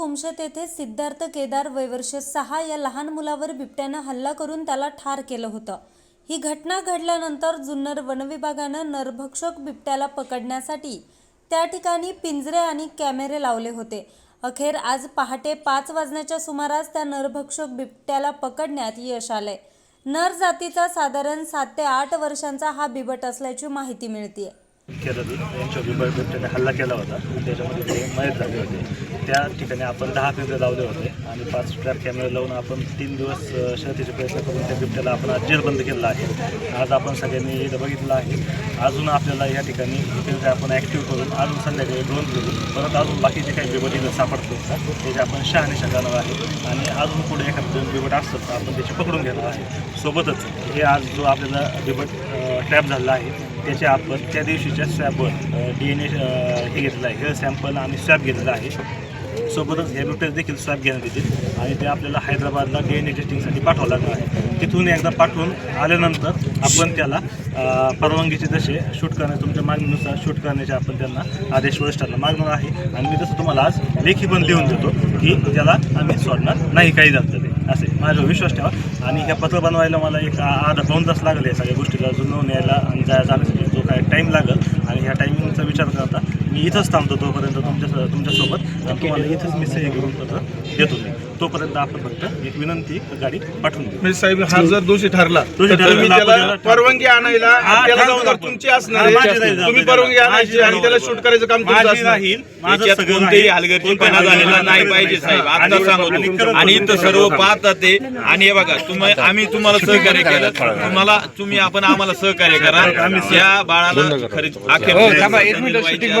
तालुक्यातील कुमशेत येथे सिद्धार्थ केदार वैवर्ष सहा या लहान मुलावर बिबट्यानं हल्ला करून त्याला ठार केलं होतं. ही घटना घडल्यानंतर जुन्नर वनविभागानं नरभक्षक बिबट्याला पकडण्यासाठी त्या ठिकाणी पिंजरे आणि कॅमेरे लावले होते. अखेर आज पहाटे पाच वाजण्याच्या सुमारास त्या नरभक्षक बिबट्याला पकडण्यात यश आलंय. नर जातीचा साधारण सात ते आठ वर्षांचा हा बिबट असल्याची माहिती मिळतीये. केरळी यांच्या बिबट्याने हल्ला केला होता. त्याच्यामध्ये ते मयत झाले होते. त्या ठिकाणी आपण दहा पिंजरे लावले होते. आणि पाच ट्रॅप कॅमेरे लावून आपण तीन दिवस शर्तीचे प्रयत्न करून त्या बिबट्याला आपण आज जेरबंद केलेला आहे. आज आपण सगळ्यांनी इथं बघितलं आहे. अजून आपल्याला या ठिकाणी पिंजरे आपण ॲक्टिव्ह करून अजून संध्याकाळी ड्रोन घेऊन परत अजून बाकीचे काही बिबट इथं सापडतो त्याचे आपण शहानिशा करणार आहे. आणि अजून पुढे एखादं दोन बिबट असतात तर आपण त्याचे पकडून घेणार आहे. सोबतच हे आज जो आपल्याला बिबट ट्रॅप झालेला आहे. त्याच्या आपण त्या दिवशीच्या स्वॅबवर डी एन ए हे घेतलं आहे. हेअर सॅम्पल आणि स्वॅब घेतलेला आहे. सोबतच हे देखील स्वॅब घेण्यात येतील आणि ते आपल्याला हैदराबादला डी एन ए टेस्टिंगसाठी पाठवावं लागणार आहे. तिथून एकदा पाठवून आल्यानंतर आपण त्याला परवानगीचे जसे शूट करण्या तुमच्या मागणीनुसार शूट करण्याचे आपण त्यांना आदेश वरिष्ठांना मागणार आहे. आणि मी तसं तुम्हाला आज लेखी पण लिहून देतो की त्याला आम्ही सोडणार नाही. काही झालं ते असे माझ्यावर विश्वास ठेवा. आणि हे पत्र बनवायला मला एक अर्धा दोन तास लागले या सगळ्या गोष्टीला जुळवून यायला आणि जायला जाण्यासाठी जो काय टाईम लागेल आणि ह्या टायमिंगचा विचार करता मी इथंच थांबतो तोपर्यंत तुमच्या तुमच्यासोबत तुम्हाला इथंच मी सही करून पत्र देतो मी. तोपर्यंत आपण फक्त एक विनंती गाडी पाठवून देऊ. म्हणजे साहेब हा जर दोषी ठरला दोषी तर ठरला, तुम्ही आपण त्याला त्याला परवानगी आणायला हा, त्याला जबाबदार. तुमची असणार हा, माझी आहे. नाही तुम्ही जबाबदारी. परवानगी आणायची आणि त्याला. शूट करायचं काम तुमचं माझी असणार. राहील माझं याच्यात सगळं कोणतेही राहील. हलगर्जीपणा कोणतेही झालेला नाही हलगर्जीपणा पाहिजे. साहेब. आणि- आता आणि सांगतो करत आणि. इथं सर्व पाहतात ते. आणि हे बघा तुम्ही आम्ही तुम्हाला सहकार्य केलं. तुम्हाला तुम्ही आपण आम्हाला सहकार्य करा. या बाळाला खरी अखेर